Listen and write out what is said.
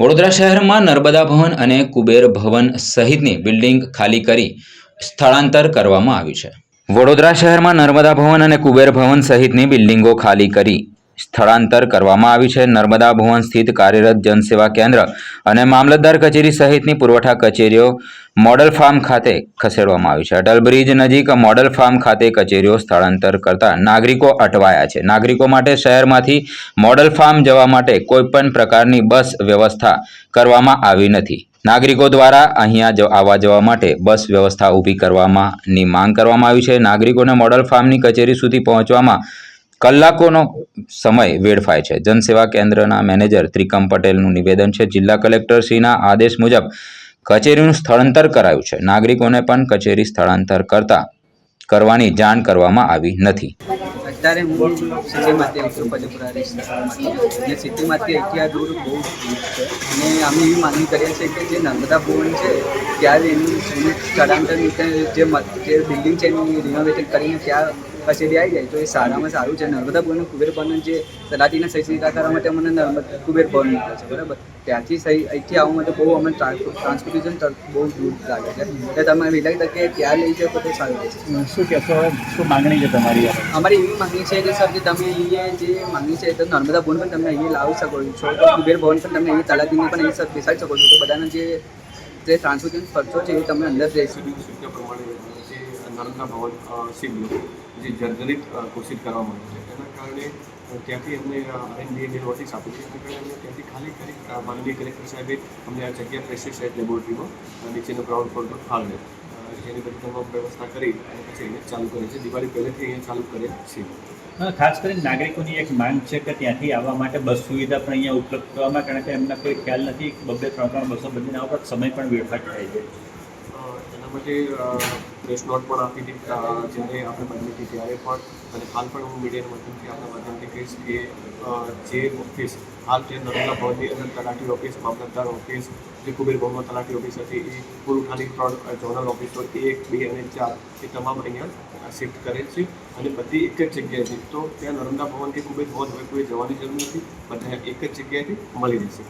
વડોદરા શહેરમાં નર્મદા ભવન અને કુબેર ભવન સહિતની બિલ્ડિંગ ખાલી કરી સ્થળાંતર કરવામાં આવ્યું છે. વડોદરા શહેરમાં નર્મદા ભવન અને કુબેર ભવન સહિતની બિલ્ડિંગો ખાલી કરી સ્થળાંતર કરવામાં આવી છે. નર્મદા ભવન સ્થિત કાર્યરત જનસેવા કેન્દ્ર અને મામલતદાર કચેરી સહિતની પુરવઠા કચેરીઓ મોડલ ફાર્મ ખાતે ખસેડવામાં આવી છે. અટલ બ્રિજ નજીક મોડલ ફાર્મ ખાતે કચેરીઓ સ્થળાંતર કરતા નાગરિકો અટવાયા છે. નાગરિકો માટે શહેરમાંથી મોડલ ફાર્મ જવા માટે કોઈપણ પ્રકારની બસ વ્યવસ્થા કરવામાં આવી નથી. નાગરિકો દ્વારા અહીંયા આવવા જવા માટે બસ વ્યવસ્થા ઊભી કરવામાંની માંગ કરવામાં આવી છે. નાગરિકોને મોડલ ફાર્મની કચેરી સુધી પહોંચવામાં કલાકોનો સમય વેડફાય છે. જનસેવા કેન્દ્રના મેનેજર ત્રિકમ પટેલનું નિવેદન છે, જિલ્લા કલેક્ટરશ્રીના આદેશ મુજબ કચેરીનું સ્થળાંતર કરાયું છે. નાગરિકોને પણ કચેરી સ્થળાંતર કરતા કરવાની જાણ કરવામાં આવી નથી. અત્યારે હું સિટીમાંથી આવું છું પદપુરા વિસ્તારમાંથી અને સિટીમાંથી અત્યારે દૂર બહુ છે. અને અમે એવી માગણી કરીએ છીએ કે જે નર્મદા ભવન છે, ત્યારે એનું સ્થળાંતર, જે બિલ્ડિંગ છે એનું રિનોવેટેડ કરીને ત્યાં કચેરી આવી જાય તો એ સારામાં સારું છે. નર્મદા ભવન કુબેર ભવન જે તલાટીને સહી સિક્કા કરવા માટે મને નર્મદા કુબેર ભવન નીકળે છે બરાબર? ત્યાંથી સહી અહીંથી આવવા માટે બહુ અમે ટ્રાન્સપોર્ટેશન બહુ દૂર લાગે છે. એટલે તમે વિલાય તકે ત્યાં લઈ શકો તો સારું રહેશે. શું કહેશો? શું માંગણી છે તમારી અમારી એવી માંગણી છે કે સર કે તમે અહીંયા જે માંગણી છે તો નર્મદા ભવન પણ તમે અહીંયા લાવી શકો છો. તો કુબેર ભવન પણ તમે અહીંયા તલાટીને પણ અહીં સર બેસાડી શકો છો. તો બધાના જે જે ટ્રાન્સપોર્ટેશન ખર્ચો છે એ તમે અંદર રહી શકો પ્રમાણે નર્મદા ભવન સિવિલ જે જર્જરિત ઘોષિત કરવામાં આવ્યું છે. એના કારણે ત્યાંથી અમને એનડીએની નોટિસ આપી છે. એના કારણે અમને ત્યાંથી ખાલી કરી માનનીય કલેક્ટર સાહેબે અમને આ જગ્યા પેસ્ટિસાઇડ લેબોરેટરીમાં નીચેનો ગ્રાઉન્ડ ફ્લોર ફાળવે એની બધી તમામ વ્યવસ્થા કરી અને પછી અહીંયા ચાલુ કરે છે. દિવાળી પહેલેથી અહીંયા ચાલુ કરે છે. ખાસ કરીને નાગરિકોની એક માંગ છે કે ત્યાંથી આવવા માટે બસ સુવિધા પણ અહીંયા ઉપલબ્ધ કરવામાં કારણ કે એમને કોઈ ખ્યાલ નથી બબ્બે ત્રણ ત્રણ બસો બધીના આવવા સમય પણ વેડફાટ થાય છે. એના માટે પ્રેસ નોટ પણ આપી હતી. જ્યારે આપણે બની હતી, ત્યારે પણ. અને હાલ પણ હું મીડિયાના માધ્યમથી આપણા માધ્યમથી કહીશ કે જે ઓફિસ હાલ જે નર્મદા ભવનની અંદર તલાટી ઓફિસ મામલતદાર ઓફિસ જે કુબેર ભવનમાં તલાટી ઓફિસ હતી, એ પુરવઠાની ત્રણ ઝોનલ ઓફિસો એક, બે અને ચાર, એ તમામ અહીંયા શિફ્ટ કરે છે. અને બધી એક જ જગ્યાએથી તો ત્યાં નર્મદા ભવન કે કુબેર ભવન હવે કોઈ જવાની જરૂર નથી. બધા એક જ જગ્યાએથી મળી રહેશે.